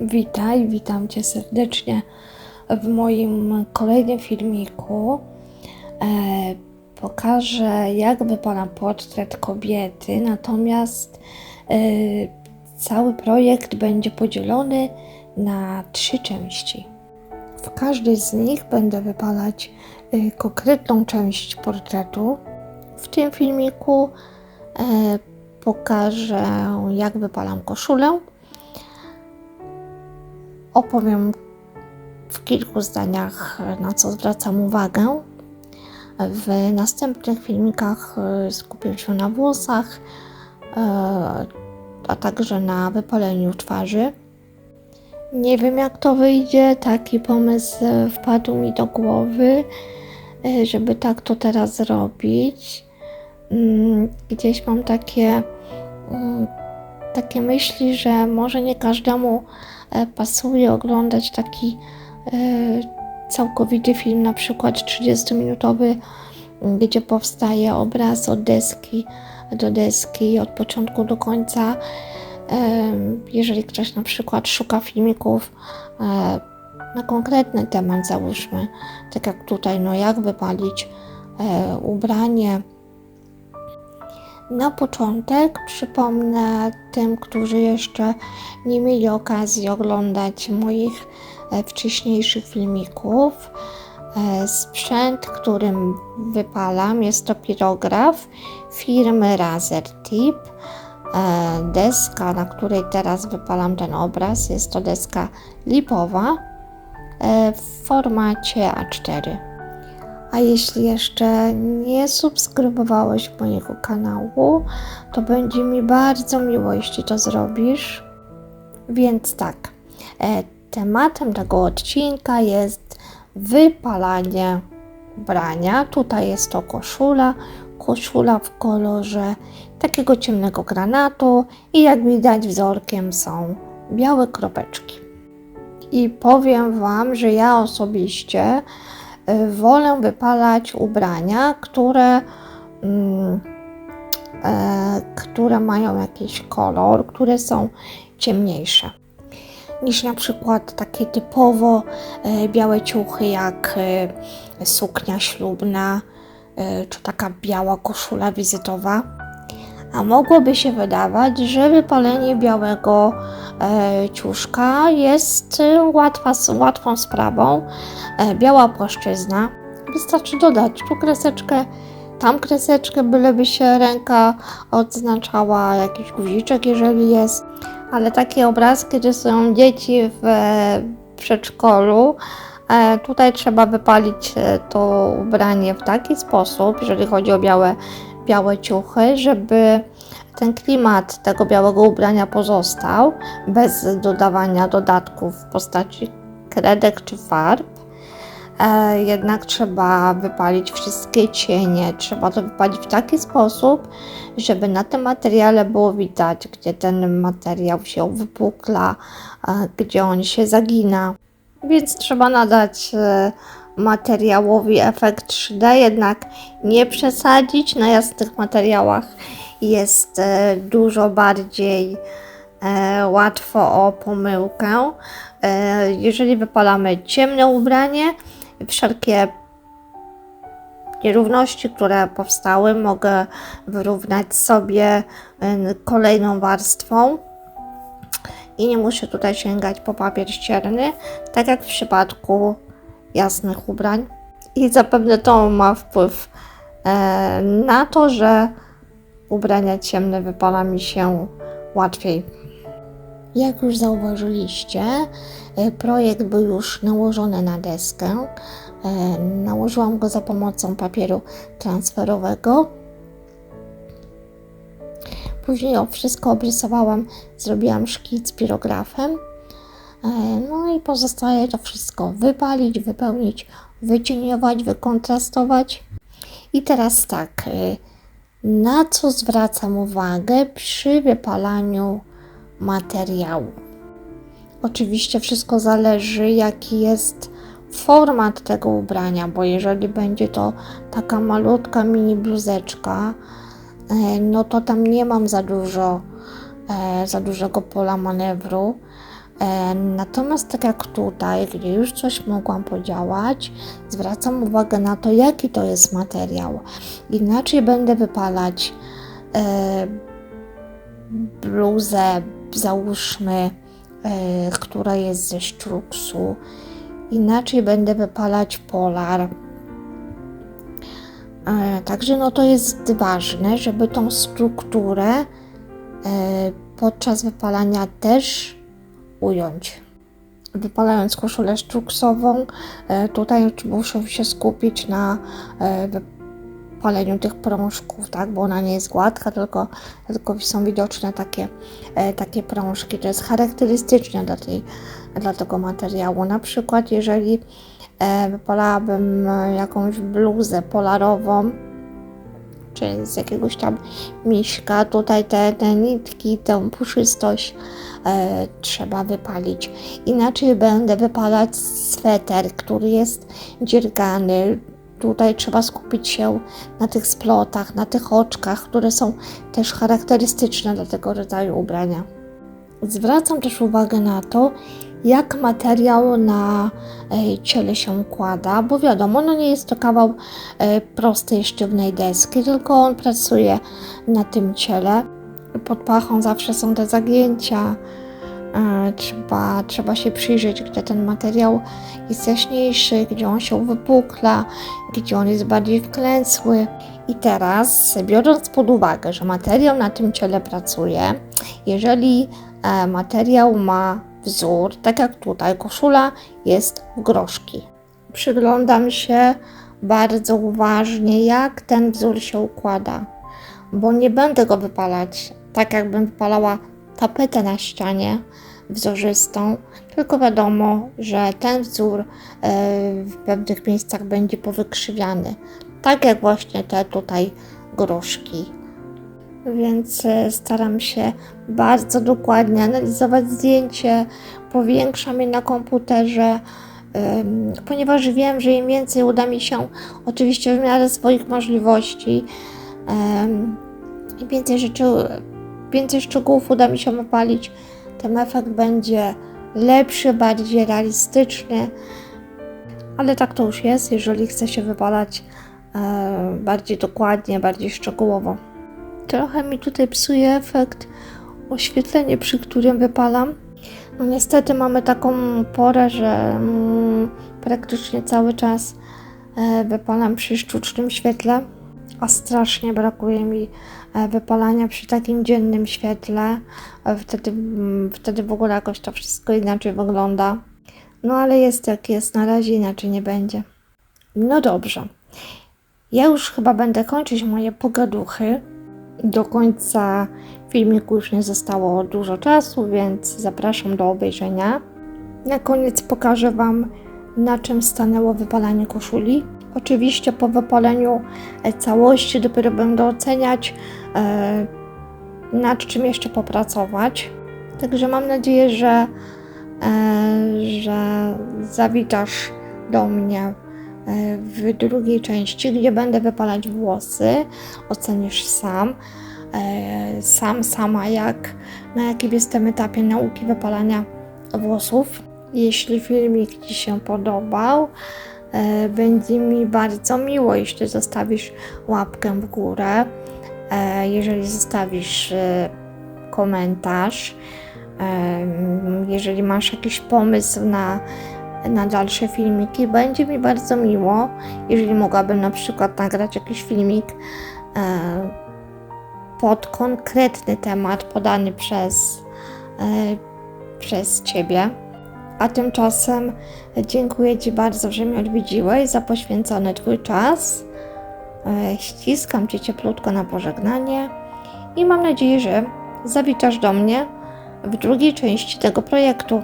Witaj, witam Cię serdecznie w moim kolejnym filmiku. E, pokażę, jak wypada portret kobiety, natomiast e, cały projekt będzie podzielony na trzy części. W każdej z nich będę wypalać e, konkretną część portretu. W tym filmiku e, pokażę, jak wypalam koszulę opowiem w kilku zdaniach, na co zwracam uwagę. W następnych filmikach e, skupię się na włosach, e, a także na wypaleniu twarzy. Nie wiem, jak to wyjdzie. Taki pomysł wpadł mi do głowy, e, żeby tak to teraz zrobić. Mm, Gdzieś mam takie, mm, takie myśli, że może nie każdemu e, pasuje oglądać taki e, całkowity film, na przykład 30-minutowy, m, gdzie powstaje obraz od deski do deski, od początku do końca. Em, Jeżeli ktoś na przykład szuka filmików e, na konkretny temat, załóżmy, tak jak tutaj, no jak wypalić e, ubranie, na początek przypomnę tym, którzy jeszcze nie mieli okazji oglądać moich e, wcześniejszych filmików. E, Sprzęt, którym wypalam, jest to pirograf firmy Razer Tip. E, Deska, na której teraz wypalam ten obraz, jest to deska lipowa w formacie A4. A jeśli jeszcze nie subskrybowałeś mojego kanału, to będzie mi bardzo miło, jeśli to zrobisz. Więc tak, e, tematem tego odcinka jest wypalanie ubrania. Tutaj jest to koszula, koszula w kolorze takiego ciemnego granatu i jak widać wzorkiem są białe kropeczki. I powiem Wam, że ja osobiście wolę wypalać ubrania, które, mm, e, które mają jakiś kolor, które są ciemniejsze niż na przykład takie typowo e, białe ciuchy jak e, suknia ślubna czy taka biała koszula wizytowa. A mogłoby się wydawać, że wypalenie białego e, ciuszka jest e, łatwa, łatwą sprawą. E, biała płaszczyzna. Wystarczy dodać tu kreseczkę, tam kreseczkę, byleby się ręka odznaczała, jakiś guziczek, jeżeli jest. Ale takie obrazki, gdzie są dzieci w e, przedszkolu, e, tutaj trzeba wypalić to ubranie w taki sposób, jeżeli chodzi o białe, białe ciuchy, żeby ten klimat tego białego ubrania pozostał, bez dodawania dodatków w postaci kredek czy farb. E, jednak trzeba wypalić wszystkie cienie, trzeba to wypalić w taki sposób, żeby na tym materiale było widać, gdzie ten materiał się wypukla, e, gdzie on się zagina. Więc trzeba nadać e, materiałowi efekt 3D, jednak nie przesadzić. Na jasnych materiałach jest e, dużo bardziej e, łatwo o pomyłkę. E, Jeżeli wypalamy ciemne ubranie, wszelkie nierówności, które powstały, mogę wyrównać sobie kolejną warstwą i nie muszę tutaj sięgać po papier ścierny, tak jak w przypadku jasnych ubrań. I zapewne to ma wpływ e, na to, że ubrania ciemne wypala mi się łatwiej. Jak już zauważyliście, e, projekt był już nałożony na deskę. E, Nałożyłam go za pomocą papieru transferowego. Później wszystko obrysowałam, zrobiłam szkic pirografem. E, No i pozostaje to wszystko wypalić, wypełnić, wycieniować, wykontrastować. I teraz tak, e, na co zwracam uwagę przy wypalaniu materiału? Oczywiście wszystko zależy, jaki jest format tego ubrania, bo jeżeli będzie to taka malutka mini bluzeczka, e, no to tam nie mam za dużo, za dużego pola manewru. E, Natomiast tak jak tutaj, gdzie już coś mogłam podziałać, zwracam uwagę na to, jaki to jest materiał. Inaczej będę wypalać e, bluzę, załóżmy, e, która jest ze sztruksu. Inaczej będę wypalać polar. E, Także no to jest ważne, żeby tą strukturę e, podczas wypalania też ująć. Wypalając koszulę sztruksową, e, tutaj muszę się skupić na e, wypaleniu tych prążków, tak, bo ona nie jest gładka, tylko, tylko są widoczne takie, e, takie prążki. To jest charakterystyczne dla, tej, dla tego materiału. Na przykład, jeżeli wypalałabym jakąś bluzę polarową, czy z jakiegoś tam miśka, tutaj te, te nitki, tę puszystość e, trzeba wypalić. Inaczej będę wypalać sweter, który jest dziergany. Tutaj trzeba skupić się na tych splotach, na tych oczkach, które są też charakterystyczne dla tego rodzaju ubrania. Zwracam też uwagę na to, jak materiał na e, ciele się układa, bo wiadomo, no nie jest to kawał e, prostej, sztywnej deski, tylko on pracuje na tym ciele. Pod pachą zawsze są te zagięcia. E, Trzeba, trzeba się przyjrzeć, gdzie ten materiał jest jaśniejszy, gdzie on się wypukla, gdzie on jest bardziej wklęsły. I teraz, biorąc pod uwagę, że materiał na tym ciele pracuje, jeżeli materiał ma wzór, tak jak tutaj, koszula jest w groszki. Przyglądam się bardzo uważnie, jak ten wzór się układa, bo nie będę go wypalać tak, jakbym wypalała tapetę na ścianie wzorzystą, tylko wiadomo, że ten wzór e, w pewnych miejscach będzie powykrzywiany, tak jak właśnie te tutaj groszki więc e, staram się bardzo dokładnie analizować zdjęcie, powiększam je na komputerze, ponieważ wiem, że im więcej uda mi się, oczywiście w miarę swoich możliwości, im więcej rzeczy, więcej szczegółów uda mi się wypalić, tym efekt będzie lepszy, bardziej realistyczny. Ale tak to już jest, jeżeli chce się wypalać e, bardziej dokładnie, bardziej szczegółowo. Trochę mi tutaj psuje efekt oświetlenie, przy którym wypalam. No niestety mamy taką porę, że mm, praktycznie cały czas e, wypalam przy sztucznym świetle, a strasznie brakuje mi e, wypalania przy takim dziennym świetle. E, Wtedy, mm, wtedy w ogóle jakoś to wszystko inaczej wygląda. No ale jest jak jest, na razie inaczej nie będzie. No dobrze. Ja już chyba będę kończyć moje pogaduchy. Do końca filmiku już nie zostało dużo czasu, więc zapraszam do obejrzenia. Na koniec pokażę Wam, na czym stanęło wypalanie koszuli. Oczywiście po wypaleniu e, całości dopiero będę oceniać, e, nad czym jeszcze popracować. Także mam nadzieję, że, e, że zawitasz do mnie w drugiej części, gdzie będę wypalać włosy. Ocenisz sam, e, sam, sama, jak, na jakim jestem etapie nauki wypalania włosów. Jeśli filmik Ci się podobał, e, będzie mi bardzo miło, jeśli zostawisz łapkę w górę, e, jeżeli zostawisz komentarz, jeżeli masz jakiś pomysł na na dalsze filmiki. Będzie mi bardzo miło, jeżeli mogłabym na przykład nagrać jakiś filmik e, pod konkretny temat podany przez, e, przez Ciebie. A tymczasem dziękuję Ci bardzo, że mnie odwiedziłeś za poświęcony Twój czas. E, ściskam Cię cieplutko na pożegnanie i mam nadzieję, że zawitasz do mnie w drugiej części tego projektu.